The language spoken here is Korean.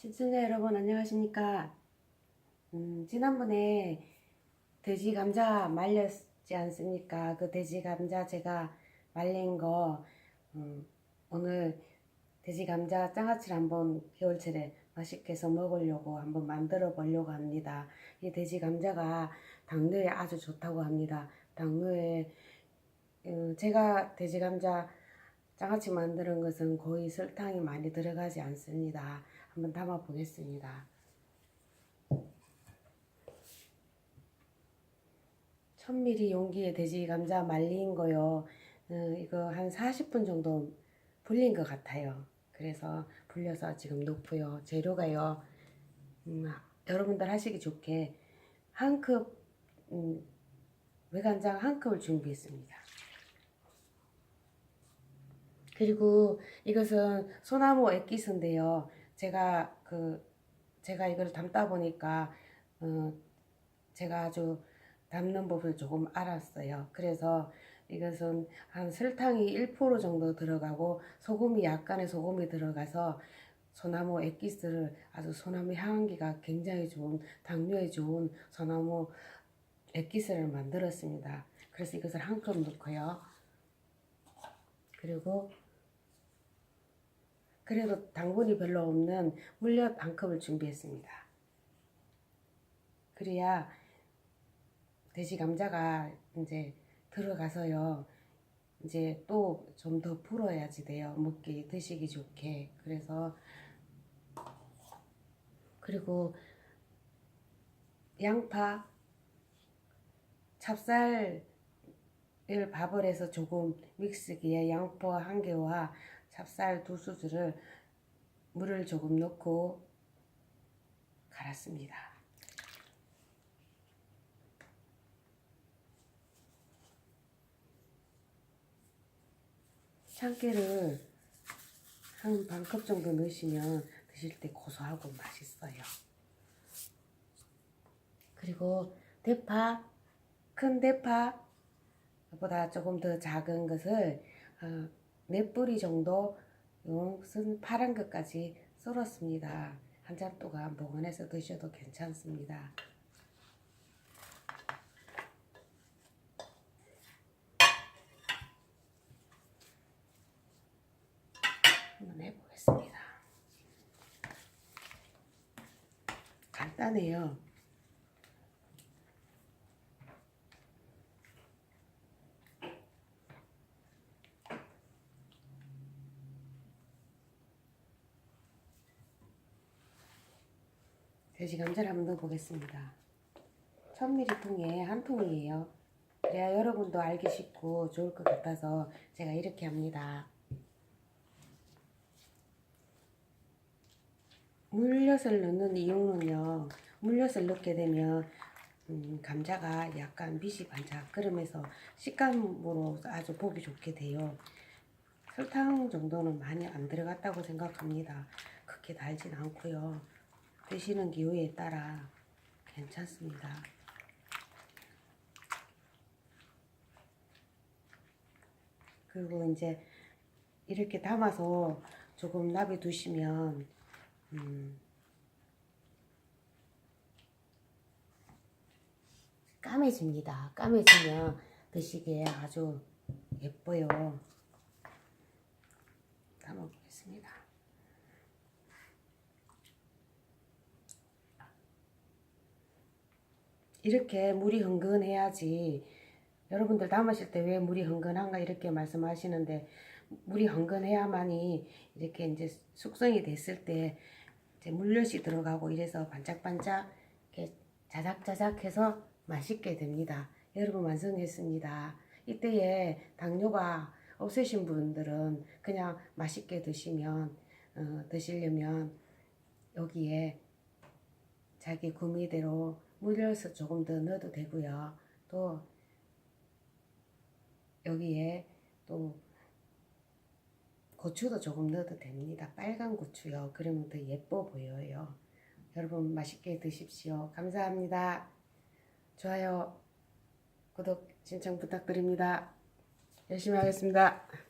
시청자 여러분 안녕하십니까? 음, 지난번에 돼지 감자 말렸지 않습니까? 그 돼지 감자 제가 말린 거 음, 오늘 돼지 감자 장아찌를 한번 겨울철에 맛있게 해서 먹으려고 한번 만들어 보려고 합니다. 이 돼지 감자가 당뇨에 아주 좋다고 합니다. 당뇨에 음, 제가 돼지 감자 장아찌 만드는 것은 거의 설탕이 많이 들어가지 않습니다. 한번 담아 보겠습니다. 1000ml 용기에 돼지 감자 말린 거요. 어, 이거 한 40분 정도 불린 것 같아요. 그래서 불려서 지금 놓고요. 재료가요. 음, 여러분들 하시기 좋게 한 컵, 음, 외간장 한 컵을 준비했습니다. 그리고 이것은 소나무 액기스인데요. 제가 그 제가 이걸 담다 보니까 어 제가 아주 담는 법을 조금 알았어요. 그래서 이것은 한 설탕이 1% 정도 들어가고 소금이 약간의 소금이 들어가서 소나무 액기스를 아주 소나무 향기가 굉장히 좋은 당뇨에 좋은 소나무 액기스를 만들었습니다. 그래서 이것을 한 컵 넣고요. 그리고 그래도 당분이 별로 없는 물엿 한 컵을 준비했습니다. 그래야 돼지 감자가 이제 들어가서요. 이제 또 좀더 불어야지 돼요. 먹기 드시기 좋게. 그래서 그리고 양파, 찹쌀을 밥을 해서 조금 믹스기에 양파 한 개와 찹쌀 두 수저를 물을 조금 넣고 갈았습니다. 참깨를 한 반 컵 정도 넣으시면 드실 때 고소하고 맛있어요. 그리고 대파, 큰 대파보다 조금 더 작은 것을 어, 네 뿌리 정도 요것은 파란 것까지 썰었습니다. 한 잔 동안 보관해서 드셔도 괜찮습니다. 한번 해보겠습니다. 간단해요. 돼지 감자를 한번 넣어보겠습니다. 1000ml 통에 한 통이에요. 그래야 여러분도 알기 쉽고 좋을 것 같아서 제가 이렇게 합니다. 물엿을 넣는 이유는요. 물엿을 넣게 되면 음, 감자가 약간 밑이 반짝 그러면서 식감으로 아주 보기 좋게 돼요. 설탕 정도는 많이 안 들어갔다고 생각합니다. 그렇게 달진 않고요. 드시는 기호에 따라 괜찮습니다. 그리고 이제 이렇게 담아서 조금 놔둬 두시면 음, 까매집니다. 까매지면 드시기에 아주 예뻐요. 담아보겠습니다. 이렇게 물이 흥건해야지 여러분들 담으실 때 왜 물이 흥건한가 이렇게 말씀하시는데 물이 흥건해야만이 이렇게 이제 숙성이 됐을 때 이제 물엿이 들어가고 이래서 반짝반짝 이렇게 자작자작해서 맛있게 됩니다. 여러분 완성했습니다. 이때에 당뇨가 없으신 분들은 그냥 맛있게 드시면 어, 드시려면 여기에 자기 구미대로 물엿을 조금 더 넣어도 되고요. 또 여기에 또 고추도 조금 넣어도 됩니다. 빨간 고추요. 그러면 더 예뻐 보여요. 여러분 맛있게 드십시오. 감사합니다. 좋아요, 구독 신청 부탁드립니다. 열심히 하겠습니다.